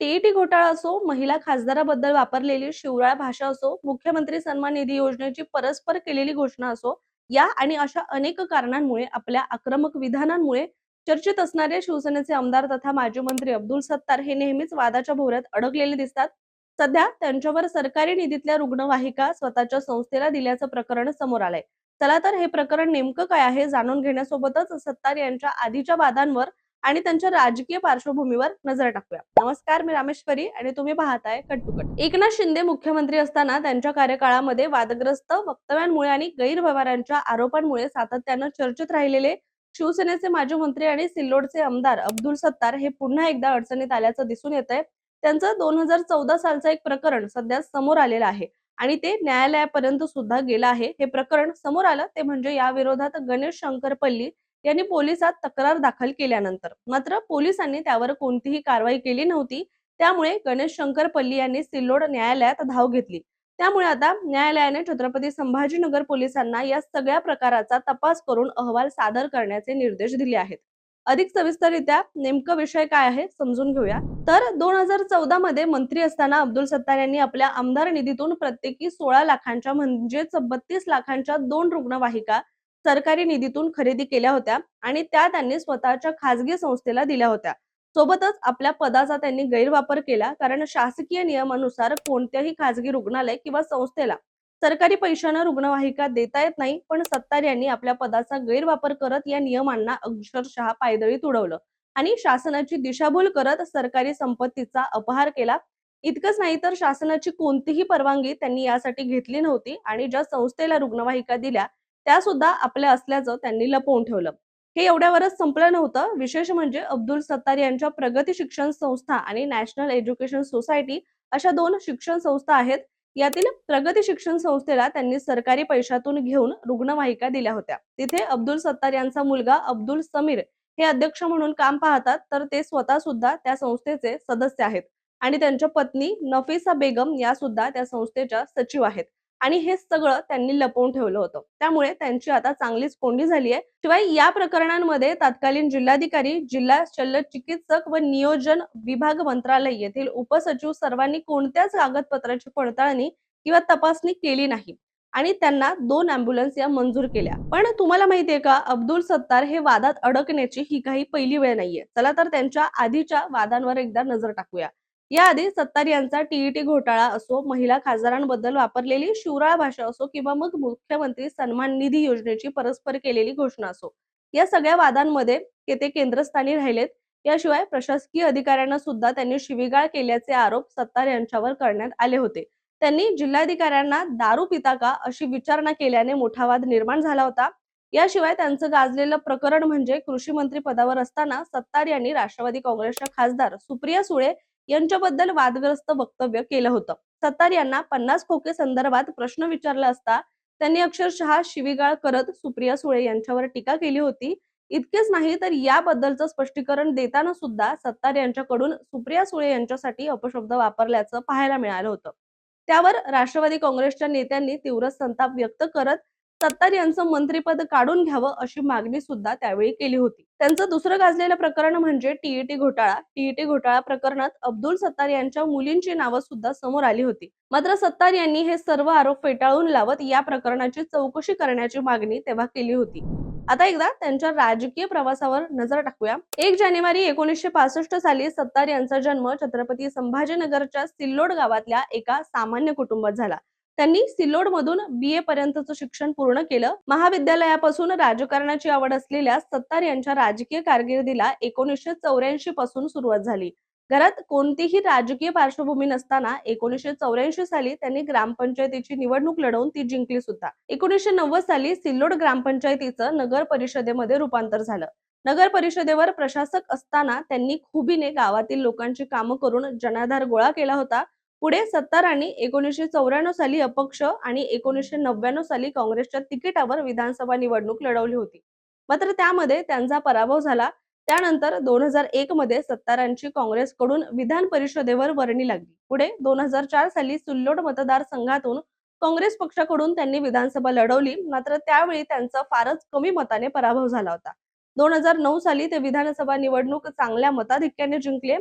TET घोटाळा असो महिला खासदाराबद्दल वापरलेली शिवराळ भाषा असो मुख्यमंत्री सन्मान निधी योजनेची परस्पर केलेली घोषणा असो या आणि अशा अनेक कारणांमुळे आपल्या आक्रमक विधानांमुळे चर्चेत असणारे शिवसेनेचे आमदार तथा माजी मंत्री अब्दुल सत्तार हे नेहमीच वादाच्या भोवऱ्यात अडकलेले दिसतात. सध्या त्यांच्यावर सरकारी निधीतल्या रुग्णवाहिका स्वतःच्या संस्थेला दिल्याचं प्रकरण समोर आलंय. चला तर हे प्रकरण नेमकं काय आहे जाणून घेण्यासोबतच सत्तार यांच्या आधीच्या वादांवर आणि त्यांच्या राजकीय पार्श्वभूमीवर नजर टाकूया. नमस्कार मी रामेश्वरी आणि तुम्ही पाहताय cut to cut. Eknath Shinde मुख्यमंत्री असताना त्यांच्या कार्यकाळामध्ये वादग्रस्त वक्तव्यांमुळे आणि गैरव्यवहारांच्या आरोपांमुळे सातत्यानं चर्चेत राहिलेले शिवसेनेचे माजी मंत्री आणि सिल्लोडचे आमदार अब्दुल सत्तार हे पुन्हा एकदा अडचणीत आल्याचं दिसून येत आहे त्यांचं दोन हजार चौदा सालचं एक प्रकरण सध्या समोर आलेलं आहे आणि ते न्यायालयापर्यंत सुद्धा गेलं आहे. हे प्रकरण समोर आलं ते म्हणजे या विरोधात गणेश शंकरपल्ली यांनी पोलिसात तक्रार दाखल केल्यानंतर मात्र पोलिसांनी त्यावर कोणतीही कारवाई केली नव्हती. त्यामुळे गणेश शंकरपल्ली यांनी सिल्लोड न्यायालयात धाव घेतली. त्यामुळे आता न्यायालयाने छत्रपती संभाजीनगर पोलिसांना या सगळ्या प्रकाराचा तपास करून अहवाल सादर करण्याचे निर्देश दिले आहेत. अधिक सविस्तररित्या नेमकं विषय काय आहे समजून घेऊया. तर दोन हजार चौदा मध्ये मंत्री असताना अब्दुल सत्तार यांनी आपल्या आमदार निधीतून प्रत्येकी सोळा लाखांच्या म्हणजेच बत्तीस लाखांच्या दोन रुग्णवाहिका सरकारी निधीतून खरेदी केल्या होत्या आणि त्या त्यांनी स्वतःच्या खासगी संस्थेला दिल्या होत्या. सोबतच आपल्या पदाचा त्यांनी गैरवापर केला कारण शासकीय नियमानुसार कोणत्याही खासगी रुग्णालय किंवा संस्थेला सरकारी पैशानं रुग्णवाहिका देता येत नाही पण सत्तार यांनी आपल्या पदाचा गैरवापर करत या नियमांना अक्षरशः पायदळीत उडवलं आणि शासनाची दिशाभूल करत सरकारी संपत्तीचा अपहार केला. इतकंच नाही तर शासनाची कोणतीही परवानगी त्यांनी यासाठी घेतली नव्हती आणि ज्या संस्थेला रुग्णवाहिका दिल्या त्या सुद्धा आपल्या असल्याचं त्यांनी लपवून ठेवलं. हे एवढ्यावरच संपलं नव्हतं. विशेष म्हणजे अब्दुल सत्तार यांच्या प्रगती शिक्षण संस्था आणि नॅशनल एज्युकेशन सोसायटी अशा दोन शिक्षण संस्था आहेत. यातील प्रगती शिक्षण संस्थेला त्यांनी सरकारी पैशातून घेऊन रुग्णवाहिका दिल्या होत्या. तिथे अब्दुल सत्तार यांचा मुलगा अब्दुल समीर हे अध्यक्ष म्हणून काम पाहतात तर ते स्वतः सुद्धा त्या संस्थेचे सदस्य आहेत. आणि त्यांच्या पत्नी नफिसा बेगम या सुद्धा त्या संस्थेच्या सचिव आहेत. आणि हे सगळं त्यांनी लपवून ठेवलं होतं. त्यामुळे त्यांची आता चांगलीच कोंडी झाली आहे. शिवाय या प्रकरणांमध्ये तत्कालीन जिल्हाधिकारी जिल्हा शल्य चिकित्सक व नियोजन विभाग मंत्रालय येथील उपसचिव सर्वांनी कोणत्याच कागदपत्राची पडताळणी किंवा तपासणी केली नाही आणि त्यांना दोन अँब्युलन्स या मंजूर केल्या. पण तुम्हाला माहितीये का अब्दुल सत्तार हे वादात अडकण्याची ही काही पहिली वेळ नाहीये. चला तर त्यांच्या आधीच्या वादांवर एकदा नजर टाकूया. याआधी सत्तार यांचा टीईटी घोटाळा असो महिला खासदारांबद्दल वापरलेली शिवराळ भाषा असो किंवा मग मुख्यमंत्री सन्मान निधी योजनेची परस्पर केलेली घोषणा असो या सगळ्या वादांमध्ये ते ते केंद्रस्थानी राहिलेत. याशिवाय प्रशासकीय अधिकाऱ्यांना सुद्धा त्यांनी शिवीगाळ केल्याचे आरोप सत्तार यांच्यावर करण्यात आले होते. त्यांनी जिल्हाधिकाऱ्यांना दारू पिता का अशी विचारणा केल्याने मोठा वाद निर्माण झाला होता. याशिवाय त्यांचं गाजलेलं प्रकरण म्हणजे कृषी मंत्री पदावर असताना सत्तार यांनी राष्ट्रवादी काँग्रेसच्या खासदार सुप्रिया सुळे यांच्याबद्दल वादग्रस्त वक्तव्य केलं होतं. सत्तार यांना पन्नास खोके संदर्भात प्रश्न विचारला असता त्यांनी अक्षरशः शिवीगाळ करत सुप्रिया सुळे यांच्यावर टीका केली होती. इतकेच नाही तर याबद्दलचं स्पष्टीकरण देताना सुद्धा सत्तार यांच्याकडून सुप्रिया सुळे यांच्यासाठी अपशब्द वापरल्याचं पाहायला मिळालं होतं. त्यावर राष्ट्रवादी काँग्रेसच्या नेत्यांनी तीव्र संताप व्यक्त करत सत्तार यांचं मंत्रिपद काढून घ्यावं अशी मागणी सुद्धा त्यावेळी केली होती. त्यांचं दुसरं गाजलेलं प्रकरण म्हणजे टीईटी घोटाळा. टीईटी घोटाळा प्रकरणात अब्दुल सत्तार यांच्या मुलींची नावं सुद्धा समोर आली होती. मात्र सत्तार यांनी हे सर्व आरोप फेटाळून लावत या प्रकरणाची चौकशी करण्याची मागणी तेव्हा केली होती. आता एकदा त्यांच्या राजकीय प्रवासावर नजर टाकूया. एक जानेवारी एकोणीसशे पासष्ट साली सत्तार यांचा जन्म छत्रपती संभाजीनगरच्या सिल्लोड गावातल्या एका सामान्य कुटुंबात झाला. त्यांनी सिल्लोड मधून बी ए पर्यंतचं शिक्षण पूर्ण केलं. महाविद्यालयापासून राजकारणाची आवड असलेल्या सत्तार यांच्या राजकीय कारकिर्दीला एकोणीसशे चौऱ्याऐंशी पासून सुरुवात झाली. घरात कोणतीही राजकीय पार्श्वभूमी नसताना एकोणीसशे चौऱ्याऐंशी साली त्यांनी ग्रामपंचायतीची निवडणूक लढवून ती जिंकली सुद्धा. एकोणीसशे नव्वद साली सिल्लोड ग्रामपंचायतीचं नगर परिषदेमध्ये रूपांतर झालं. नगर परिषदेवर प्रशासक असताना त्यांनी खुबीने गावातील लोकांची कामं करून जनाधार गोळा केला होता. पुढे सत्तारांनी आणि एकोणीसशे चौऱ्याण्णव साली अपक्ष आणि एकोणीसशे नव्याण्णव साली काँग्रेसच्या तिकिटावर विधानसभा निवडणूक लढवली होती. मात्र त्यामध्ये त्यांचा पराभव झाला. त्यानंतर दोन हजार एक मध्ये सत्तारांची काँग्रेसकडून विधान परिषदेवर वर्णी लागली. पुढे दोन हजार चार साली सुल्लोड मतदारसंघातून काँग्रेस पक्षाकडून त्यांनी विधानसभा लढवली. मात्र त्यावेळी त्यांचा फारच कमी मताने पराभव झाला होता. दोन हजार नऊ साली ते विधानसभा निवडणूक चांगल्या मताधिक्याने जिंकले.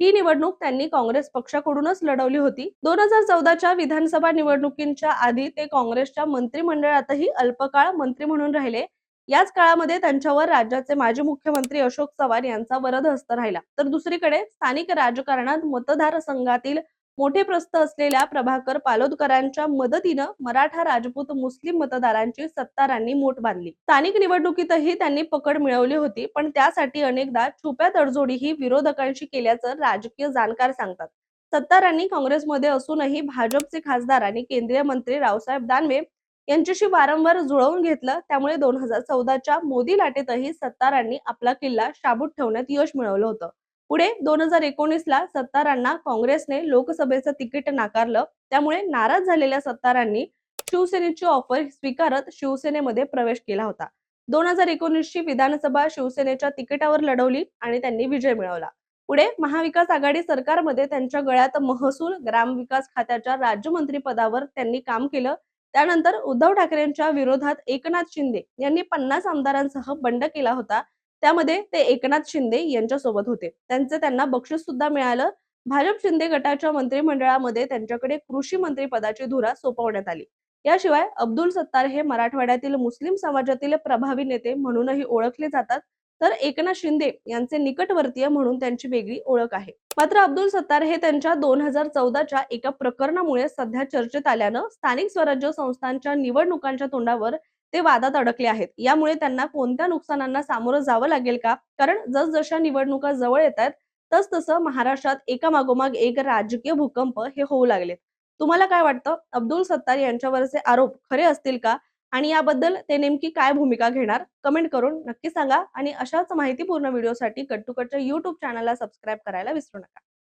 ही निवडणूक त्यांनी काँग्रेस पक्षाकडूनच लढवली होती. दोन हजार चौदाच्या विधानसभा निवडणुकींच्या आधी ते काँग्रेसच्या मंत्रिमंडळातही अल्पकाळ मंत्री म्हणून राहिले. याच काळामध्ये त्यांच्यावर राज्याचे माजी मुख्यमंत्री अशोक चव्हाण यांचा वरदहस्त राहिला. तर दुसरीकडे स्थानिक राजकारणात मतदारसंघातील मोठे प्रस्थ असलेल्या प्रभाकर पालोदकरांच्या मदतीनं मराठा राजपूत मुस्लिम मतदारांची सत्तारांनी मोठ बांधली. स्थानिक निवडणुकीतही त्यांनी पकड मिळवली होती पण त्यासाठी अनेकदा छुप्या तडजोडीही विरोधकांशी केल्याचं राजकीय जाणकार सांगतात. सत्तारांनी काँग्रेसमध्ये असूनही भाजपचे खासदार आणि केंद्रीय मंत्री रावसाहेब दानवे यांच्याशी वारंवार जुळवून घेतलं त्यामुळे दोन हजार चौदाच्या मोदी लाटेतही सत्तारांनी आपला किल्ला शाबूत ठेवण्यात यश मिळवलं होतं. पुढे दोन हजार एकोणीसला सत्तारांना काँग्रेसने लोकसभेचं तिकीट नाकारलं. त्यामुळे नाराज झालेल्या सत्तारांनी शिवसेनेची ऑफर स्वीकारत शिवसेनेमध्ये प्रवेश केला होता. दोन हजार एकोणीसची विधानसभा शिवसेनेच्या तिकिटावर लढवली आणि त्यांनी विजय मिळवला. पुढे महाविकास आघाडी सरकारमध्ये त्यांच्या गळ्यात महसूल ग्रामविकास खात्याच्या राज्यमंत्री पदावर त्यांनी काम केलं. त्यानंतर उद्धव ठाकरेंच्या विरोधात एकनाथ शिंदे यांनी पन्नास आमदारांसह बंड केला होता. त्यामध्ये ते एकनाथ शिंदे यांच्यासोबत होते. त्यांचे त्यांना बक्षीस सुद्धा मिळालं. भाजप शिंदे गटाच्या मंत्रिमंडळामध्ये त्यांच्याकडे कृषी मंत्री पदाची धुरा सोपवण्यात आली. याशिवाय अब्दुल सत्तार हे मराठवाड्यातील मुस्लिम समाजातील प्रभावी नेते म्हणूनही ओळखले जातात. तर एकनाथ शिंदे यांचे निकटवर्तीय म्हणून त्यांची वेगळी ओळख आहे. मात्र अब्दुल सत्तार हे त्यांच्या दोन हजार चौदाच्या एका प्रकरणामुळे सध्या चर्चेत आल्यानं स्थानिक स्वराज्य संस्थांच्या निवडणुकांच्या तोंडावर ते वादात अडकले आहेत. यामुळे त्यांना कोणत्या नुकसानांना सामोरं जावं लागेल का? कारण जसजशा निवडणुका जवळ येत आहेत तस तसं महाराष्ट्रात एका मागोमाग एक राजकीय भूकंप हे होऊ लागलेत. तुम्हाला काय वाटतं? अब्दुल सत्तार यांच्यावरचे आरोप खरे असतील का? आणि याबद्दल ते नेमकी काय भूमिका घेणार? कमेंट करून नक्की सांगा आणि अशाच माहितीपूर्ण व्हिडिओसाठी कट टू कटच्या युट्यूब चॅनलला सबस्क्राईब करायला विसरू नका.